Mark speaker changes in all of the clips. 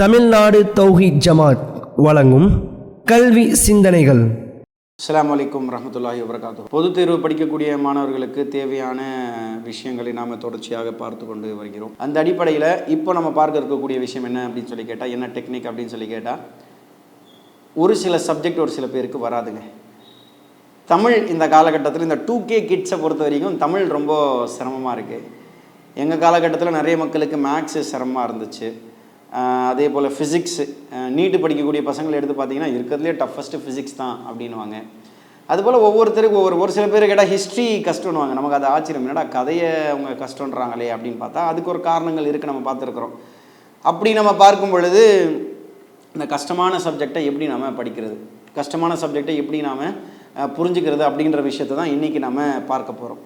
Speaker 1: தமிழ்நாடு தௌஹித் ஜமாத் வழங்கும் கல்வி சிந்தனைகள்.
Speaker 2: அஸ்ஸலாமு வலைக்கம் ரஹமத்துல்லாஹி வபரகாத்து பொதுத் தேர்வு படிக்கக்கூடிய மாணவர்களுக்கு தேவையான விஷயங்களை நாம் தொடர்ச்சியாக பார்த்து கொண்டு வருகிறோம். அந்த அடிப்படையில் இப்போ நம்ம பார்க்க இருக்கக்கூடிய விஷயம் என்ன அப்படின்னு சொல்லி கேட்டால் என்ன டெக்னிக் அப்படின்னு சொல்லி கேட்டால் ஒரு சில சப்ஜெக்ட் ஒரு சில பேருக்கு வராதுங்க. தமிழ் இந்த காலகட்டத்தில் இந்த டூ கே கிட்ஸை பொறுத்த வரைக்கும் தமிழ் ரொம்ப சிரமமாக இருக்குது எங்கள் காலகட்டத்தில் நிறைய மக்களுக்கு மேக்ஸு சிரமமாக இருந்துச்சு. அதே போல் ஃபிசிக்ஸு நீட்டு படிக்கக்கூடிய பசங்களை எடுத்து பார்த்தீங்கன்னா இருக்கிறதுலே டஃபஸ்ட்டு ஃபிசிக்ஸ் தான் அப்படின்வாங்க அதுபோல் ஒவ்வொருத்தருக்கும் ஒவ்வொரு ஒரு சில பேர் கேட்டால் ஹிஸ்ட்ரி கஷ்டம்னுவாங்க. நமக்கு அது ஆச்சரியம். என்னடா கதையை அவங்க கஷ்டன்றாங்களே அப்படின்னு பார்த்தா அதுக்கு ஒரு காரணங்கள் இருக்குது நம்ம பார்த்துருக்குறோம். அப்படி நம்ம பார்க்கும் பொழுது இந்த கஷ்டமான சப்ஜெக்டை எப்படி நாம் படிக்கிறது? கஷ்டமான சப்ஜெக்டை எப்படி நாம் புரிஞ்சுக்கிறது அப்படின்ற விஷயத்தை தான் இன்றைக்கி நம்ம பார்க்க போகிறோம்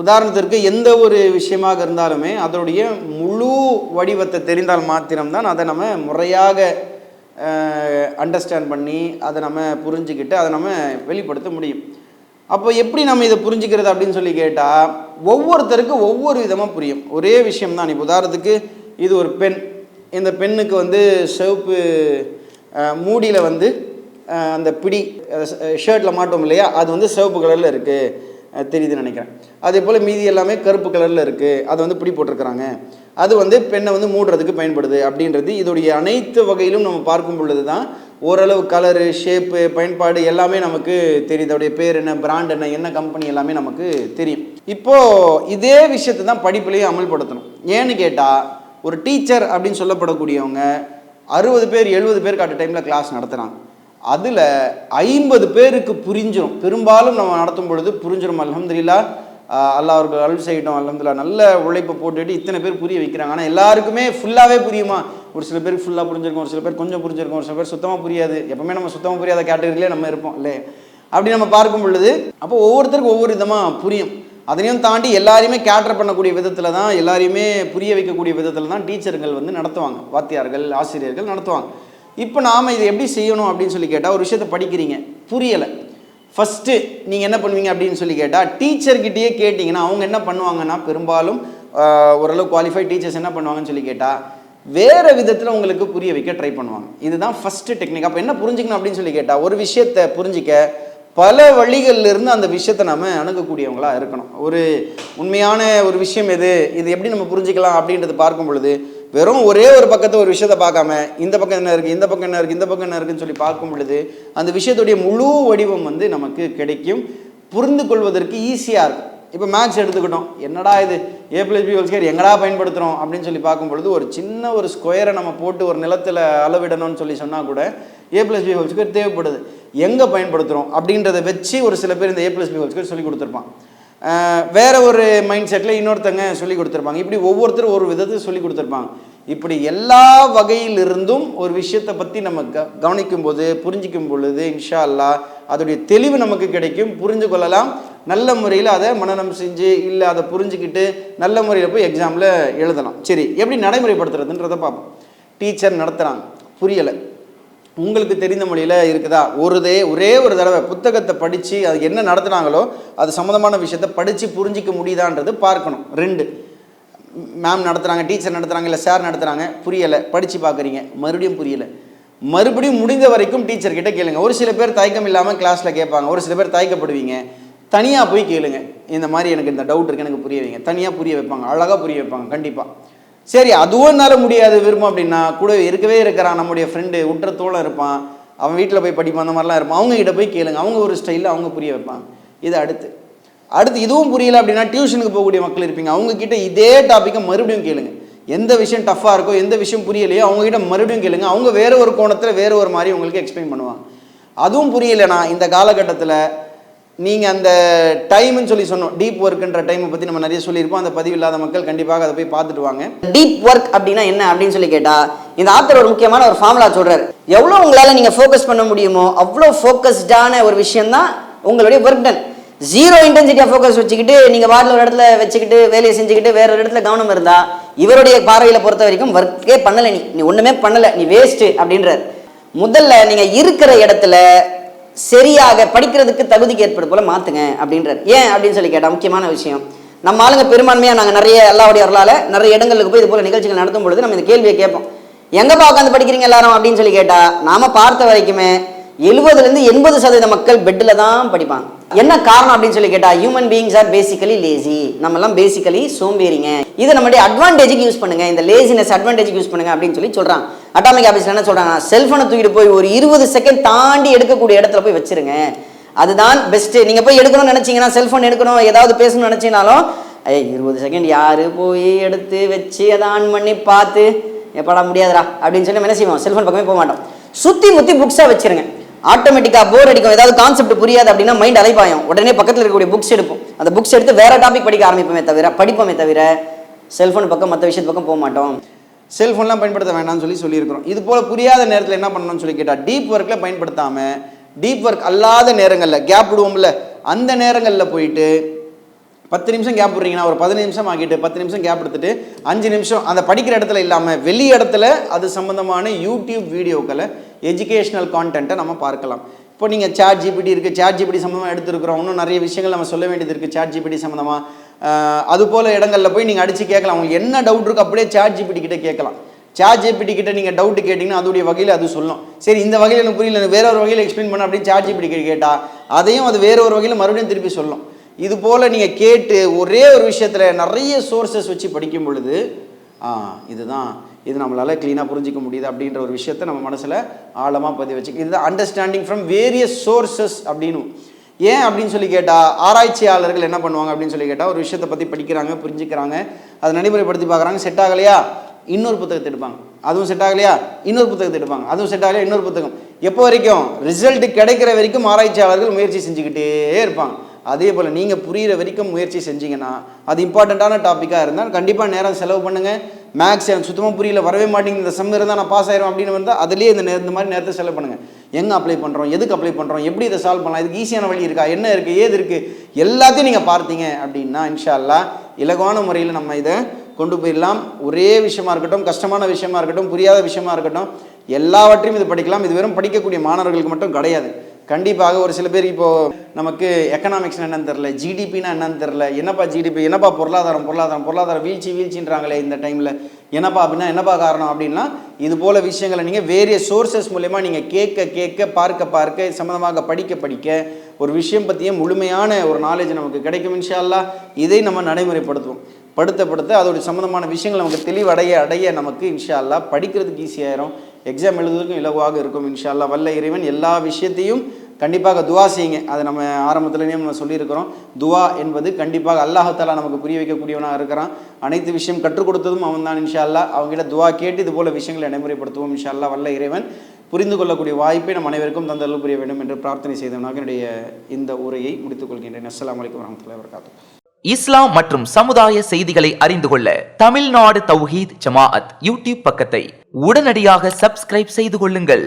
Speaker 2: உதாரணத்திற்கு எந்த ஒரு விஷயமாக இருந்தாலுமே அதனுடைய முழு வடிவத்தை தெரிந்தால் மாத்திரம்தான் அதை நம்ம முறையாக அண்டர்ஸ்டாண்ட் பண்ணி அதை நம்ம புரிஞ்சுக்கிட்டு அதை நம்ம வெளிப்படுத்த முடியும். அப்போ எப்படி நம்ம இதை புரிஞ்சுக்கிறது அப்படின்னு சொல்லி கேட்டால் ஒவ்வொருத்தருக்கும் ஒவ்வொரு விதமாக புரியும். ஒரே விஷயம் தான் இப்போ உதாரணத்துக்கு இது ஒரு பெண். இந்த பெண்ணுக்கு வந்து சிவப்பு மூடியில் வந்து அந்த பிடி ஷர்ட்டில் மாட்டோம் இல்லையா? அது வந்து சிவப்பு கலரில் இருக்குது தெரியுதுன்னு நினைக்கிறேன். அதே போல் மீதி எல்லாமே கருப்பு கலரில் இருக்குது அதை வந்து பிடி போட்டிருக்கிறாங்க. அது வந்து பெண்ணை வந்து மூடுறதுக்கு பயன்படுது அப்படின்றது இதோடைய அனைத்து வகையிலும் நம்ம பார்க்கும் பொழுது தான் ஓரளவு கலரு ஷேப்பு பயன்பாடு எல்லாமே நமக்கு தெரியுது. அதோடைய பேர் என்ன பிராண்ட் என்ன என்ன கம்பெனி எல்லாமே நமக்கு தெரியும். இப்போது இதே விஷயத்தை தான் படிப்புலேயும் அமல்படுத்தணும். ஏன்னு கேட்டால் ஒரு டீச்சர் அப்படின்னு சொல்லப்படக்கூடியவங்க அறுபது பேர் எழுபது பேர் அட் டைமில் கிளாஸ் நடத்துகிறாங்க அதில் ஐம்பது பேருக்கு புரிஞ்சிடும் பெரும்பாலும் நம்ம நடத்தும் பொழுது புரிஞ்சிடும் அலமதுல்லா அல்லா அல்லாஹ் அவர்கள் அருள் செய்யட்டும் அலமதுல்லா நல்ல உழைப்பை போட்டுட்டு இத்தனை பேர் புரிய வைக்கிறாங்க. ஆனால் எல்லாருக்குமே ஃபுல்லாகவே புரியுமா? ஒரு சில பேருக்கு ஃபுல்லாக புரிஞ்சிருக்கும் ஒரு சில பேர் கொஞ்சம் புரிஞ்சிருக்கும் ஒரு சில பேர் சுத்தமாக புரியாது. எப்பவுமே நம்ம சுத்தமாக புரியாத கேட்டகரியிலே நம்ம இருப்போம் இல்லையே? அப்படி நம்ம பார்க்கும் பொழுது அப்போ ஒவ்வொருத்தருக்கும் ஒவ்வொரு விதமாக புரியும். அதையும் தாண்டி எல்லாரையுமே கேட்டர் பண்ணக்கூடிய விதத்தில் தான் எல்லாரையுமே புரிய வைக்கக்கூடிய விதத்தில் தான் டீச்சர்கள் வந்து நடத்துவாங்க. வாத்தியார்கள் ஆசிரியர்கள் நடத்துவாங்க. இப்போ நாம் இதை எப்படி செய்யணும் அப்படின்னு சொல்லி கேட்டால் ஒரு விஷயத்தை படிக்கிறீங்க. புரியலை. ஃபஸ்ட்டு நீங்கள் என்ன பண்ணுவீங்க அப்படின்னு சொல்லி கேட்டால் டீச்சர்கிட்டயே கேட்டிங்கன்னா அவங்க என்ன பண்ணுவாங்கன்னா பெரும்பாலும் ஓரளவு குவாலிஃபைட் டீச்சர்ஸ் என்ன பண்ணுவாங்கன்னு சொல்லி கேட்டால் வேறு விதத்தில் உங்களுக்கு புரிய வைக்க ட்ரை பண்ணுவாங்க. இதுதான் ஃபஸ்ட்டு டெக்னிக் அப்போ என்ன புரிஞ்சுக்கணும் அப்படின்னு சொல்லி கேட்டால் ஒரு விஷயத்தை புரிஞ்சிக்க பல வழிகள்லேருந்து அந்த விஷயத்தை நம்ம அணுகக்கூடியவங்களாக இருக்கணும். ஒரு உண்மையான ஒரு விஷயம் எது இது எப்படி நம்ம புரிஞ்சுக்கலாம் அப்படின்றது பார்க்கும் பொழுது வெறும் ஒரே ஒரு பக்கத்தை ஒரு விஷயத்தை பார்க்காம இந்த பக்கம் என்ன இருக்குது இந்த பக்கம் என்ன இருக்குது இந்த பக்கம் என்ன இருக்குன்னு சொல்லி பார்க்கும் பொழுது அந்த விஷயத்துடைய முழு வடிவம் வந்து நமக்கு கிடைக்கும். புரிந்து கொள்வதற்கு ஈஸியாக இருக்கும். இப்போ மேக்ஸ் எடுத்துக்கிட்டோம். என்னடா இது? ஏ பிளஸ் பி ஸ்கொயர் எங்கடா பயன்படுத்துகிறோம் அப்படின்னு சொல்லி பார்க்கும் பொழுது ஒரு சின்ன ஒரு ஸ்கொயரை நம்ம போட்டு ஒரு நிலத்தில் அளவிடணும்னு சொல்லி சொன்னால் கூட ஏ பிளஸ் பி ஹோல் தேவைப்படுது. எங்கே பயன்படுத்துகிறோம் அப்படின்றத வச்சு ஒரு சில பேர் இந்த ஏ பிளஸ் பி ஹோல் சொல்லி கொடுத்துருப்பான். வேற ஒரு மைண்ட் செட்டில் இன்னொருத்தங்க சொல்லி கொடுத்துருப்பாங்க. இப்படி ஒவ்வொருத்தரும் ஒரு விதத்தை சொல்லி கொடுத்துருப்பாங்க. இப்படி எல்லா வகையிலிருந்தும் ஒரு விஷயத்தை பற்றி நம்ம க கவனிக்கும் போது புரிஞ்சிக்கும் பொழுது இன்ஷா அல்லாஹ் அதோடைய தெளிவு நமக்கு கிடைக்கும். புரிஞ்சு கொள்ளலாம். நல்ல முறையில் அதை மனநம் செஞ்சு இல்லை அதை புரிஞ்சுக்கிட்டு நல்ல முறையில் போய் எக்ஸாமில் எழுதலாம். சரி எப்படி நடைமுறைப்படுத்துறதுன்றதை பார்ப்போம். டீச்சர் நடத்துகிறாங்க புரியலை. உங்களுக்கு தெரிந்த மொழியில் இருக்குதா? ஒருதே ஒரே ஒரு தடவை புத்தகத்தை படித்து அது என்ன நடத்துனாங்களோ அது சம்மந்தமான விஷயத்த படித்து புரிஞ்சிக்க முடியுதான்றது பார்க்கணும். ரெண்டு. மேம் நடத்துகிறாங்க டீச்சர் நடத்துகிறாங்க இல்லை சார் நடத்துகிறாங்க புரியலை. படித்து பார்க்குறீங்க. மறுபடியும் புரியலை. மறுபடியும் முடிந்த வரைக்கும் டீச்சர் கிட்ட கேளுங்க. ஒரு சில பேர் தயக்கம் இல்லாமல் கிளாஸில் கேட்பாங்க. ஒரு சில பேர் தயக்கப்படுவீங்க. தனியாக போய் கேளுங்க. இந்த மாதிரி எனக்கு இந்த டவுட் இருக்குது எனக்கு புரிய வைங்க. தனியாக புரிய வைப்பாங்க. அழகாக புரிய வைப்பாங்க. கண்டிப்பாக சரி அதுவும் என்னால் முடியாது விருப்பம் அப்படின்னா கூட இருக்கவே இருக்கிறான் நம்முடைய ஃப்ரெண்டு உற்ற இருப்பான் அவன் வீட்டில் போய் படிப்பான் அந்த மாதிரிலாம் இருப்பான். அவங்ககிட்ட போய் கேளுங்க. அவங்க ஒரு ஸ்டைலில் அவங்க புரிய வைப்பாங்க. இது அடுத்து. அடுத்து இதுவும் புரியல அப்படின்னா டியூஷனுக்கு போகக்கூடிய மக்கள் இருப்பீங்க. அவங்கக்கிட்ட இதே டாப்பிக்கை மறுபடியும் கேளுங்க. எந்த விஷயம் டஃப்பாக இருக்கோ எந்த விஷயம் புரியலையோ அவங்ககிட்ட மறுபடியும் கேளுங்க. அவங்க வேறு ஒரு கோணத்தில் வேறு ஒரு மாதிரி உங்களுக்கு எக்ஸ்பிளைன் பண்ணுவாங்க. அதுவும் புரியலைனா இந்த காலகட்டத்தில் நீங்கள் அந்த டைம்னு சொல்லி சொன்னோம். டீப் ஒர்க்குன்ற டைமை பற்றி நம்ம நிறைய சொல்லியிருப்போம். அந்த பதிவு இல்லாத மக்கள் கண்டிப்பாக அதை போய் பார்த்துட்டு வாங்க.
Speaker 3: டீப் ஒர்க் அப்படின்னா என்ன அப்படின்னு சொல்லி கேட்டால் இந்த ஆத்தர் ஒரு முக்கியமான ஒரு ஃபார்முலா சொல்கிறார் எவ்வளோ உங்களால் நீங்கள் ஃபோக்கஸ் பண்ண முடியுமோ அவ்வளோ ஃபோக்கஸ்டான ஒரு விஷயம் தான் உங்களுடைய ஒர்க் டன் ஜீரோ இன்டென்சிட்டியாக ஃபோக்கஸ் வச்சுக்கிட்டு நீங்கள் வாரில் ஒரு இடத்துல வச்சுக்கிட்டு வேலையை செஞ்சுக்கிட்டு வேற ஒரு இடத்துல கவனம் இருந்தால் இவருடைய பார்வையில் பொறுத்த வரைக்கும் ஒர்க்கே பண்ணலை நீ. நீ ஒன்றுமே பண்ணலை நீ வேஸ்ட்டு அப்படின்றார். முதல்ல நீங்கள் இருக்கிற இடத்துல சரியாக படிக்கிறதுக்கு தகுதிக்கு ஏற்படு போல மாத்துங்க அப்படின்றார். ஏன் அப்படின்னு சொல்லி கேட்டா முக்கியமான விஷயம். நம்ம ஆளுங்க பெரும்பான்மையாக நாங்கள் நிறைய எல்லாவுடைய அருளால நிறைய இடங்களுக்கு போய் இது போல நிகழ்ச்சிகள் நடத்தும் பொழுது நம்ம இந்த கேள்வியை கேட்போம். எங்கப்பா உட்காந்து படிக்கிறீங்க எல்லாரும் அப்படின்னு சொல்லி கேட்டா நாம பார்த்த வரைக்குமே எழுபதுலேருந்து எண்பது சதவீத மக்கள் பெட்டில் தான் படிப்பாங்க. என்ன காரணம் அப்படின்னு சொல்லி கேட்டால் human beings are basically lazy நம்மலாம் பேசிக்கலி சோம்பேறிங்க. இதை நம்மளுடைய அட்வான்டேஜுக்கு யூஸ் பண்ணுங்கள் இந்த லேசினஸ் அட்வான்டேஜுக்கு யூஸ் பண்ணுங்க அப்படின்னு சொல்லி சொல்கிறான் அட்டாமிக் ஆஃபீஸில் என்ன சொல்கிறாங்க செல்ஃபோனை தூக்கிட்டு போய் ஒரு இருபது செகண்ட் தாண்டி எடுக்கக்கூடிய இடத்துல போய் வச்சிருங்க. அதுதான் பெஸ்ட்டு நீங்கள் போய் எடுக்கணும்னு நினச்சிங்கன்னா செல்ஃபோன் எடுக்கணும் ஏதாவது பேசணும்னு நினைச்சீங்கனாலும் ஏய் இருபது செகண்ட் யார் போய் எடுத்து வச்சு அதை ஆன் பண்ணி பார்த்து எப்படா முடியாதுடா. அப்படின்னு சொல்லி என்ன செய்வோம்? செல்ஃபோன் பக்கமே போக மாட்டோம். சுற்றி முற்றி புக்ஸாக வச்சிருங்க. ஆட்டோமேட்டிக்காக போர் அடிக்கும். ஏதாவது கான்செப்ட் புரியாது அப்படின்னா மைண்ட் அலைப்பாயும். உடனே பக்கத்தில் இருக்கக்கூடிய புக்ஸ் எடுப்போம். அந்த புக்ஸ் எடுத்து வேற டாபிக் படிக்க ஆரம்பிப்போமே தவிர படிப்போமே தவிர செல்ஃபோன் பக்கம் மற்ற விஷயத்து பக்கம் போக மாட்டோம்.
Speaker 2: செல்ஃபோன்லாம் பயன்படுத்த வேண்டாம்னு சொல்லி சொல்லியிருக்கிறோம். இது போல் புரியாத நேரத்தில் என்ன பண்ணணும்னு சொல்லி கேட்டால் டீப் ஒர்க்கில் பயன்படுத்தாமல் டீப் ஒர்க் அல்லாத நேரங்களில் கேப் விடுவோம்ல அந்த நேரங்களில் போயிட்டு பத்து நிமிஷம் கேப் விடுறீங்கன்னா ஒரு பதினஞ்சு நிமிஷம் ஆகிட்டு பத்து நிமிஷம் கேப் எடுத்துட்டு அஞ்சு நிமிஷம் அந்த படிக்கிற இடத்துல இல்லாமல் வெளி இடத்துல அது சம்மந்தமான யூடியூப் வீடியோக்களை எஜுகேஷ்னல் கான்டென்ட்டை நம்ம பார்க்கலாம். இப்போ நீங்கள் சேட் ஜிபிடி இருக்குது சேட் ஜிபிடி சம்மந்தமாக எடுத்துருக்குறோம் இன்னும் நிறைய விஷயங்கள் நம்ம சொல்ல வேண்டியது இருக்குது சேட் ஜிபிடி சம்மந்தமாக அது போல் இடங்களில் போய் நீங்கள் அடித்து கேட்கலாம். உங்களுக்கு என்ன டவுட் இருக்கோ அப்படியே சேட் ஜிபிடி கிட்டே கேட்கலாம். சேட் ஜிபிடி கிட்ட நீங்கள் டவுட் கேட்டிங்கன்னா அதோடைய வகையில் அது சொல்லும். சரி இந்த வகையில் எனக்கு புரியல வேற ஒரு வகையில் எக்ஸ்பிளைன் பண்ண அப்படின்னு சேட் ஜிபிடி கேட்டால் அதையும் அது வேற ஒரு வகையில் மறுபடியும் திருப்பி சொல்லும். இது போல் நீங்கள் கேட்டு ஒரே ஒரு விஷயத்தில் நிறைய சோர்சஸ் வச்சு படிக்கும் பொழுது இதுதான் இது நம்மளால் க்ளீனாக புரிஞ்சிக்க முடியுது அப்படின்ற ஒரு விஷயத்தை நம்ம மனசில் ஆழமாக பதிவு வச்சுக்க இதுதான் அண்டர்ஸ்டாண்டிங் ஃப்ரம் வேரியஸ் சோர்சஸ் அப்படின்னு. ஏன் அப்படின்னு சொல்லி கேட்டால் ஆராய்ச்சியாளர்கள் என்ன பண்ணுவாங்க அப்படின்னு சொல்லி கேட்டால் ஒரு விஷயத்தை பற்றி படிக்கிறாங்க புரிஞ்சுக்கிறாங்க அதை நடைமுறைப்படுத்தி பார்க்குறாங்க செட் ஆகலையா? இன்னொரு புத்தகத்தை எடுப்பாங்க. அதுவும் செட் ஆகலையா? இன்னொரு புத்தகத்தை எடுப்பாங்க. அதுவும் செட் ஆகலையா? இன்னொரு புத்தகம். எப்போ வரைக்கும்? ரிசல்ட் கிடைக்கிற வரைக்கும் ஆராய்ச்சியாளர்கள் முயற்சி செஞ்சுக்கிட்டே இருப்பாங்க. அதே போல் நீங்கள் புரிகிற வரைக்கும் முயற்சி செஞ்சீங்கன்னா அது இம்பார்ட்டண்ட்டான டாப்பிக்காக இருந்தால் கண்டிப்பாக நேரம் செலவு பண்ணுங்கள் மேக்ஸ் எனக்கு சுத்தமாக புரியல வரவே மாட்டேங்குது. இந்த செம் இருந்தால் நான் பாஸ் ஆயிரும் அப்படின்னு வந்தால் அதுலேயே இந்த நே- இந்த மாதிரி நேரத்தை செலவு பண்ணுங்கள் எங்கே அப்ளை பண்ணுறோம் எதுக்கு அப்ளை பண்ணுறோம் எப்படி இதை சால்வ் பண்ணலாம்? இதுக்கு ஈஸியான வழி இருக்கா? என்ன இருக்குது ஏது இருக்குது எல்லாத்தையும் நீங்கள் பார்த்தீங்க அப்படின்னா இன்ஷா அல்லா இலகுவான முறையில் நம்ம இதை கொண்டு போயிடலாம். ஒரே விஷயமா இருக்கட்டும் கஷ்டமான விஷயமா இருக்கட்டும் புரியாத விஷயமா இருக்கட்டும் எல்லாவற்றையும் இது படிக்கலாம். இது வெறும் படிக்கக்கூடிய மாணவர்களுக்கு மட்டும் கிடையாது. கண்டிப்பாக ஒரு சில பேர் இப்போ நமக்கு எக்கனாமிக்ஸ் என்னன்னு தெரில ஜிடிபின்னா என்னன்னு தெரில என்னப்பா ஜிடிபி என்னப்பா பொருளாதாரம் பொருளாதாரம் பொருளாதாரம் வீழ்ச்சி வீழ்ச்சின்றாங்களே இந்த டைமில் என்னப்பா அப்படின்னா என்னப்பா காரணம் அப்படின்னா இது போல விஷயங்களை நீங்கள் வேறிய சோர்சஸ் மூலயமா நீங்கள் கேட்க கேட்க பார்க்க பார்க்க சம்மந்தமாக படிக்க படிக்க ஒரு விஷயம் பற்றியே முழுமையான ஒரு நாலேஜ் நமக்கு கிடைக்கும் இன்ஷால்லா இதை நம்ம நடைமுறைப்படுத்துவோம். படுத்த படுத்த அதோடைய சம்மந்தமான விஷயங்கள் நமக்கு தெளிவடைய அடைய நமக்கு இன்ஷால்லா படிக்கிறதுக்கு ஈஸியாயிரும் எக்ஸாம் எழுதுவதற்கும் இலகுவாக இருக்கும் இன்ஷால்லா வல்ல இறைவன் எல்லா விஷயத்தையும் கண்டிப்பாக துவா செய்யுங்க. அதை நம்ம ஆரம்பத்துலேயே நம்ம சொல்லியிருக்கிறோம். துவா என்பது கண்டிப்பாக அல்லாஹாலா நமக்கு புரிய வைக்கக்கூடியவனாக இருக்கிறான். அனைத்து விஷயம் கற்றுக் கொடுத்ததும் அவன் தான் இன்ஷா அல்லா அவங்ககிட்ட துவா கேட்டு இது போல விஷயங்களை நடைமுறைப்படுத்துவோம் இன்ஷா அல்லா வல்ல இறைவன் புரிந்து கொள்ளக்கூடிய வாய்ப்பை நம் அனைவருக்கும் தந்தளவு புரிய வேண்டும் என்று பிரார்த்தனை செய்தவனாக என்னுடைய இந்த உரையை முடித்துக் கொள்கின்றேன். அஸ்லாம் வலைக்கம் வரமத்துல வரகாத்து
Speaker 4: இஸ்லாம் மற்றும் சமுதாய செய்திகளை அறிந்து கொள்ள தமிழ்நாடு தௌஹீத் ஜமாஅத் யூடியூப் பக்கத்தை உடனடியாக சப்ஸ்கிரைப் செய்து கொள்ளுங்கள்.